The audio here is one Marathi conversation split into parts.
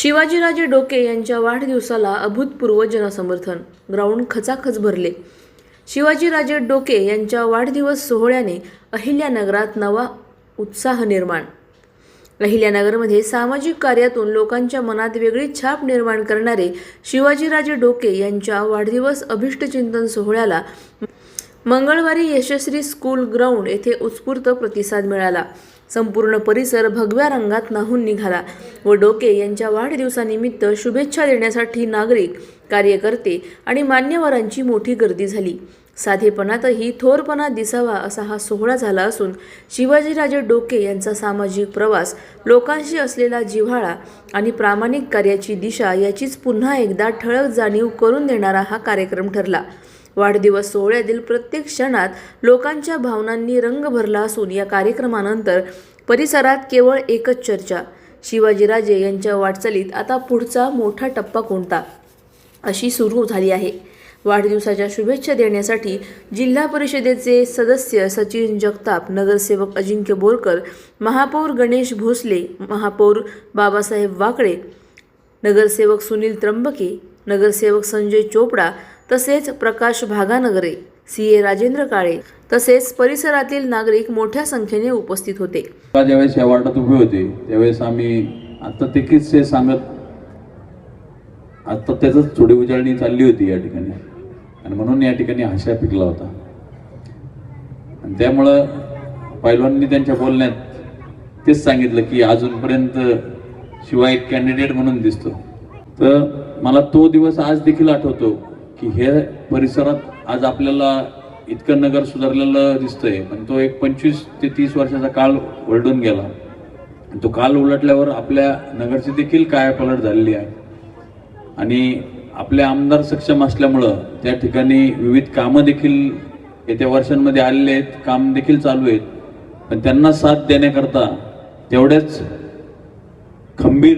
शिवाजीराजे डोके यांच्या वाढदिवसाला अभूतपूर्व जनसमर्थन. ग्राउंड खचाखच भरले. शिवाजीराजे डोके यांच्या वाढदिवस सोहळ्याने अहिल्यानगरात नवा उत्साह निर्माण. अहिल्यानगरमध्ये सामाजिक कार्यातून लोकांच्या मनात वेगळी छाप निर्माण करणारे शिवाजीराजे डोके यांच्या वाढदिवस अभिष्टचिंतन सोहळ्याला मंगळवारी यशस्वी स्कूल ग्राउंड येथे उत्स्फूर्त प्रतिसाद मिळाला. संपूर्ण परिसर भगव्या रंगात नाहून निघाला व डोके यांच्या वाढदिवसानिमित्त शुभेच्छा देण्यासाठी नागरिक कार्यकर्ते आणि मान्यवरांची मोठी गर्दी झाली. साधेपणातही थोरपणा दिसावा असा हा सोहळा झाला असून शिवाजीराजे डोके यांचा सामाजिक प्रवास लोकांशी असलेला जिव्हाळा आणि प्रामाणिक कार्याची दिशा याचीच पुन्हा एकदा ठळक जाणीव करून देणारा हा कार्यक्रम ठरला. वाढदिवस सोहळ्यातील प्रत्येक क्षणात लोकांच्या भावनांनी रंग भरला असून या कार्यक्रमानंतर परिसरात केवळ एकच चर्चा. शिवाजीराजे यांच्या वाटचालीत आता पुढचा मोठा टप्पा कोणता? अशी सुरू झाली आहे. वाढदिवसाच्या शुभेच्छा देण्यासाठी जिल्हा परिषदेचे सदस्य सचिन जगताप नगरसेवक अजिंक्य बोरकर महापौर गणेश भोसले महापौर बाबासाहेब वाकळे नगरसेवक सुनील त्र्यंबके नगरसेवक संजय चोपडा तसेच प्रकाश भागानगरे सी. ए. राजेंद्र काळे तसेच परिसरातील नागरिक मोठ्या संख्येने उपस्थित होते. ज्यावेळेस या वार्डात उभे होते त्यावेळेस आम्ही आता ते सांगत आता त्याच थोडी उजळणी चालली होती या ठिकाणी. आणि म्हणून या ठिकाणी हाशा पिकला होता. आणि त्यामुळं पैलवांनी त्यांच्या बोलण्यात तेच सांगितलं की अजूनपर्यंत शिवाय एक कॅन्डिडेट म्हणून दिसतो. तर मला तो दिवस आज देखील आठवतो. की हे परिसरात आज आपल्याला इतकं नगर सुधारलेलं दिसतंय पण तो एक पंचवीस ते तीस वर्षाचा काळ ओरडून गेला. तो काल उलटल्यावर आपल्या नगरची देखील काय पलट झालेली आहे. आणि आपले आमदार सक्षम असल्यामुळं त्या ठिकाणी विविध कामं देखील येत्या वर्षांमध्ये आलेले आहेत काम देखील चालू आहेत. पण त्यांना साथ देण्याकरता तेवढ्याच खंबीर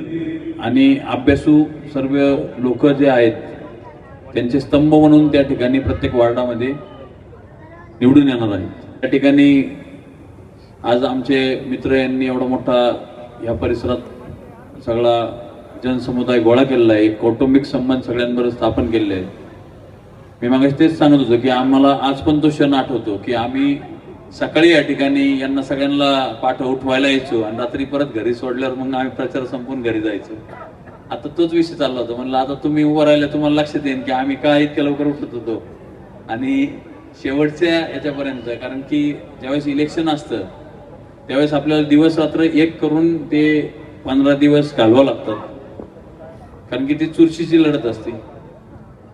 आणि अभ्यासू सर्व लोक जे आहेत त्यांचे स्तंभ म्हणून त्या ठिकाणी प्रत्येक वार्डामध्ये निवडून येणार आहे त्या ठिकाणी आज आमचे मित्र यांनी एवढा मोठा या परिसरात सगळा जनसमुदाय गोळा केलेला आहे. कौटुंबिक संबंध सगळ्यांबरोबर स्थापन केलेले आहेत मी मागाशी तेच सांगत होतो की आम्हाला आज पण तो क्षण आठवतो की आम्ही सकाळी या ठिकाणी यांना सगळ्यांना पाठ उठवायला यायचो आणि रात्री परत घरी सोडल्यावर मग आम्ही प्रचार संपून घरी जायचो. आता तोच विषय चालला होता. म्हणलं आता तुम्ही उभं राहिल्या तुम्हाला लक्षात येईन की आम्ही का इतक्या लवकर उठत होतो? आणि शेवटच्या याच्यापर्यंत कारण की ज्यावेळेस इलेक्शन असतं त्यावेळेस आपल्याला दिवस रात्र एक करून ते पंधरा दिवस घालवा लागतात कारण की ती चुरशीची लढत असते.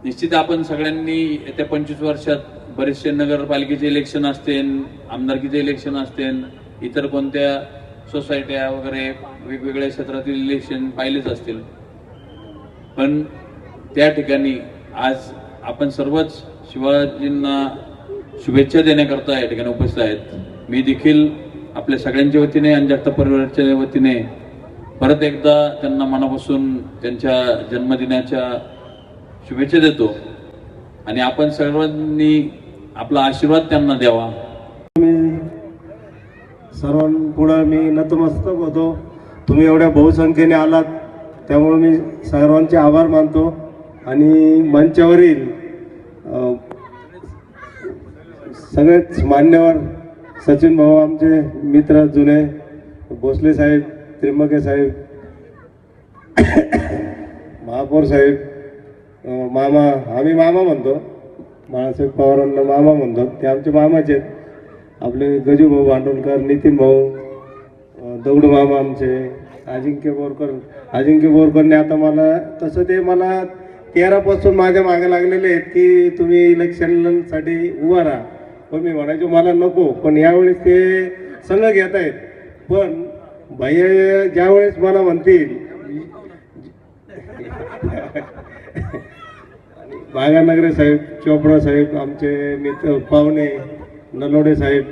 निश्चित आपण सगळ्यांनी येत्या पंचवीस वर्षात बरेचसे नगरपालिकेचे इलेक्शन असते आमदारकीचे इलेक्शन असते इतर कोणत्या सोसायट्या वगैरे वेगवेगळ्या क्षेत्रातील इलेक्शन पाहिलेच असतील. पण त्या ठिकाणी आज आपण सर्वच शिवाजींना शुभेच्छा देण्याकरता या ठिकाणी उपस्थित आहेत. मी देखील आपल्या सगळ्यांच्या वतीने आणि परिवाराच्या वतीने परत एकदा त्यांना मनापासून त्यांच्या जन्मदिनाच्या शुभेच्छा देतो. आणि आपण सर्वांनी आपला आशीर्वाद त्यांना द्यावा. मी सर्वांपुढं मी नतमस्तक होतो. तुम्ही एवढ्या बहुसंख्येने आलात. त्यामुळे मी सर्वांचे आभार मानतो आणि मंचावरील सगळेच मान्यवर सचिन भाऊ आमचे मित्र जुने भोसले साहेब त्रिंबके साहेब महापौर साहेब मामा आम्ही मामा म्हणतो बाळासाहेब पवारांना मामा म्हणतो ते आमचे मामाचे आहेत. आपले गजू भाऊ भांडवलकर नितीन भाऊ दौड दगडू मामा आमचे अजिंक्य बोरकर अजिंक्य बोरकरने आता मला तसं ते मला तेरापासून माझ्या मागे लागलेले आहेत की तुम्ही इलेक्शनसाठी उभा राहा. पण मी म्हणायचो मला नको. पण यावेळेस ते संघ घेत आहेत. पण भैया ज्यावेळेस मला म्हणतील बागानगरे साहेब चोपडा साहेब आमचे मित्र पाहुणे नलोडे साहेब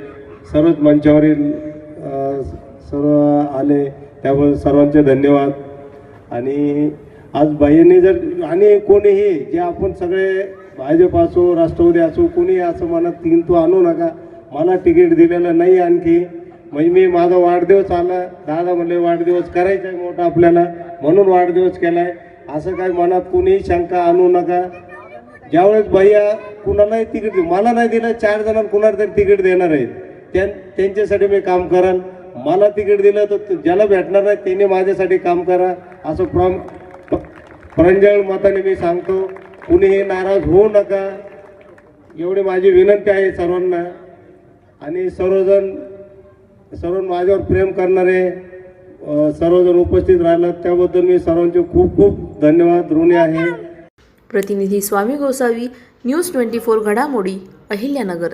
सर्वच मंचावरील सर्व आले. त्याबद्दल सर्वांचे धन्यवाद. आणि आज बाईंनी जर आणि कोणीही जे आपण सगळे भाजप असो राष्ट्रवादी असो कोणी असं म्हणत तीन तू आणू नका. मला तिकीट दिलेलं नाही आणखी. म्हणजे मी माझा वाढदिवस आला. दादा म्हणले वाढदिवस करायचा आहे मोठा आपल्याला. म्हणून वाढदिवस केलाय. असं काय मनात कुणीही शंका आणू नका. ज्यावेळेस भैया कुणालाही तिकीट देऊ मला नाही दिलं चार जणांना कुणाला तरी तिकीट देणार आहेत. त्यां त्यांच्यासाठी मी काम करेन. मला तिकीट दिलं तर ज्याला भेटणार नाही त्याने माझ्यासाठी काम करा. असं प्रॉम प्रंजळ मताने मी सांगतो कुणीही नाराज होऊ नका. एवढी माझी विनंती आहे सर्वांना. आणि सर्वजण सर्व माझ्यावर प्रेम करणारे सर्वजण उपस्थित राहिलं त्याबद्दल मी सर्वांचे खूप खूप धन्यवाद. ऋणी आहे. प्रतिनिधी Swami Gosavi news twenty four घडामोडी अहिल्यानगर.